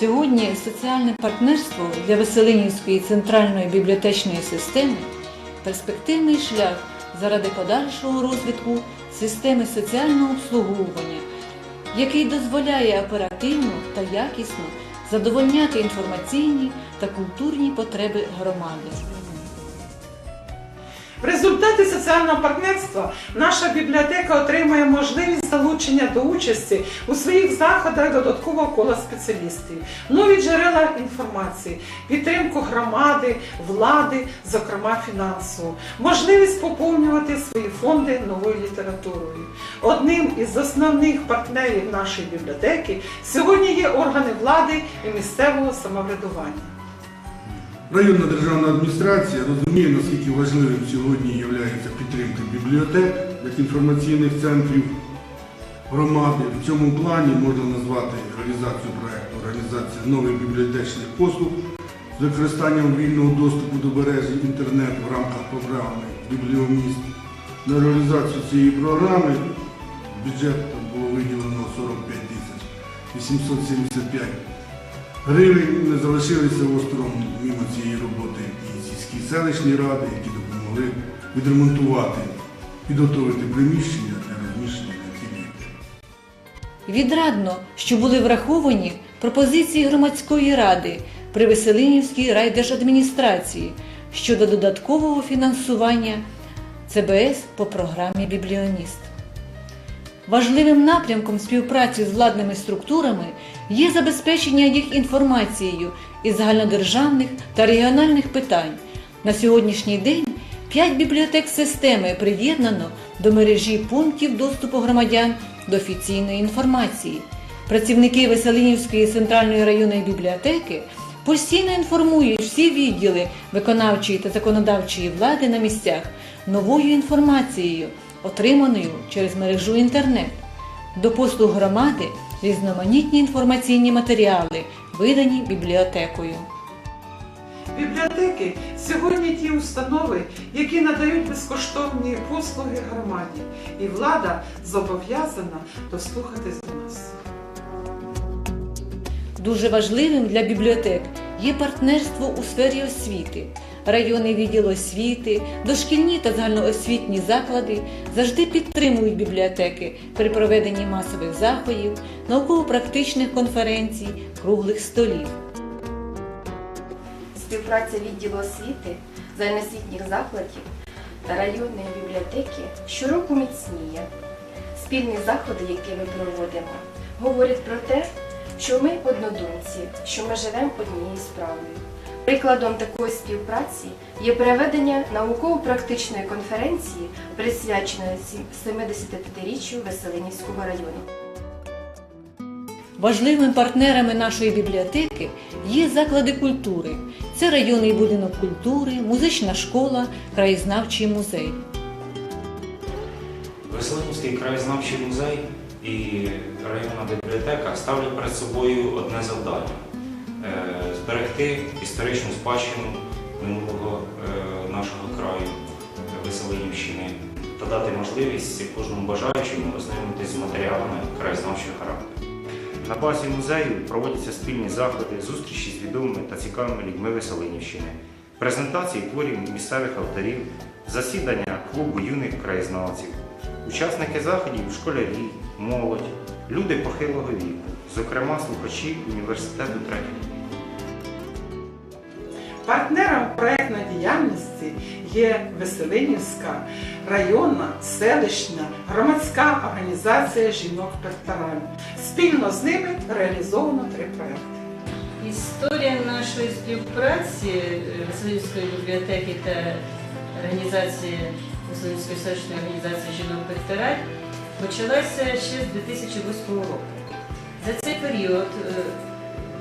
Сьогодні соціальне партнерство для Веселинівської центральної бібліотечної системи перспективний шлях заради подальшого розвитку системи соціального обслуговування, який дозволяє оперативно та якісно задовольняти інформаційні та культурні потреби громади. В результаті соціального партнерства наша бібліотека отримує можливість залучення до участі у своїх заходах додаткового кола спеціалістів, нові джерела інформації, підтримку громади, влади, зокрема фінансову, можливість поповнювати свої фонди новою літературою. Одним із основних партнерів нашої бібліотеки сьогодні є органи влади і місцевого самоврядування. Районна державна адміністрація розуміє, наскільки важливим сьогодні є підтримка бібліотек як інформаційних центрів громади. В цьому плані можна назвати реалізацію проєкту організація нових бібліотечних послуг з використанням вільного доступу до мережі інтернет в рамках програми Бібліоміст. На реалізацію цієї програми бюджетом було виділено 45 тисяч 875 гривень не залишилися осторонь мимо цієї роботи і сільські селищні ради, які допомогли відремонтувати, підготовити приміщення. Відрадно, що були враховані пропозиції громадської ради при Веселинівській райдержадміністрації щодо додаткового фінансування ЦБС по програмі Бібліоніст. Важливим напрямком співпраці з владними структурами є забезпечення їх інформацією із загальнодержавних та регіональних питань. На сьогоднішній день п'ять бібліотек системи приєднано до мережі пунктів доступу громадян офіційної інформації. Працівники Веселинівської центральної районної бібліотеки постійно інформують всі відділи виконавчої та законодавчої влади на місцях новою інформацією, отриманою через мережу інтернет. До послуг громади різноманітні інформаційні матеріали, видані бібліотекою. Бібліотеки сьогодні ті установи, які надають безкоштовні послуги громаді, і влада зобов'язана дослухатись до нас. Дуже важливим для бібліотек є партнерство у сфері освіти. Районний відділ освіти, дошкільні та загальноосвітні заклади завжди підтримують бібліотеки при проведенні масових заходів, науково-практичних конференцій, круглих столів. Співпраця відділу освіти, загальноосвітніх закладів та районної бібліотеки щороку міцніє. Спільні заходи, які ми проводимо, говорять про те, що ми однодумці, що ми живемо однією справою. Прикладом такої співпраці є переведення науково-практичної конференції, присвяченої 75-річчю Веселинівського району. Важливими партнерами нашої бібліотеки є заклади культури. Це районний будинок культури, музична школа, краєзнавчий музей. Веселинівський краєзнавчий музей і районна бібліотека ставлять перед собою одне завдання е, зберегти історичну спадщину минулого е, нашого краю е, Веселинівщини та дати можливість кожному бажаючому ознайомитись з характеру. На базі музею проводяться спільні заходи, зустрічі з відомими та цікавими людьми Веселинівщини, презентації творів місцевих авторів, засідання клубу юних краєзнавців, учасники заходів школярі, молодь, люди похилого віку, зокрема слухачі університету третього. Партнером проєктної діяльності є Веселинівська районна, селищна, громадська організація жінок Пектораль. Спільно з ними реалізовано три проекти. Історія нашої співпраці е, Веселівської бібліотеки та організації Веселівської селищної організації жінок Пектораль почалася ще з 2008 року. За цей період е,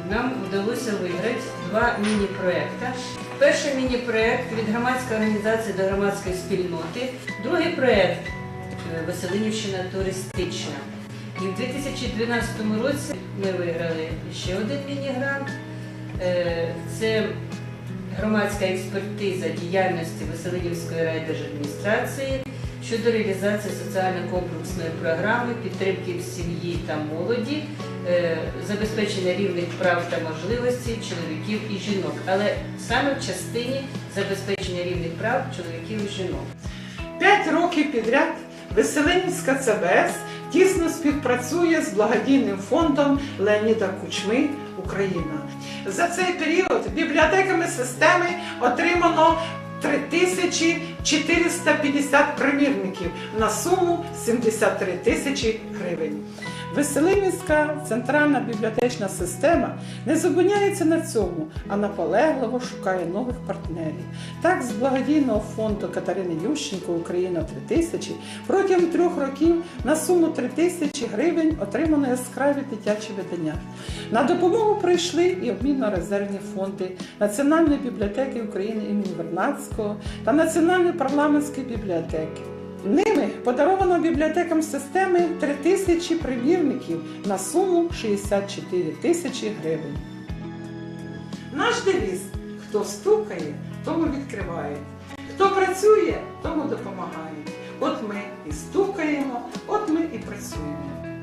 нам вдалося виграти два міні-проекти. Перший міні-проект від громадської організації до громадської спільноти, другий проект е, Веселинівщина туристична. І в 2012 році ми виграли ще один міні-грант. Е, Це громадська експертиза діяльності Веселинівської райдержадміністрації щодо реалізації соціально-комплексної програми підтримки сім'ї та молоді е, забезпечення рівних прав та можливостей чоловіків і жінок, але саме в частині забезпечення рівних прав чоловіків і жінок. П'ять років підряд Веселинівська ЦБС тісно співпрацює з благодійним фондом Леоніда Кучми Україна. За цей період бібліотеками системи отримано 3450 примірників на суму 73 тисячі гривень. Веселинівська центральна бібліотечна система не зупиняється на цьому, а наполегливо шукає нових партнерів. Так, з благодійного фонду Катерини Ющенко Україна 3000 протягом трьох років на суму 3 тисячі гривень отримано яскраві дитячі видання. На допомогу прийшли і обмінно-резервні фонди Національної бібліотеки України імені Вернадського та Національної парламентської бібліотеки. Ними подаровано бібліотекам системи 3 тисячі примірників на суму 64 тисячі гривень. Наш девіз хто стукає, тому відкриває. Хто працює, тому допомагає. От ми і стукаємо, от ми і працюємо.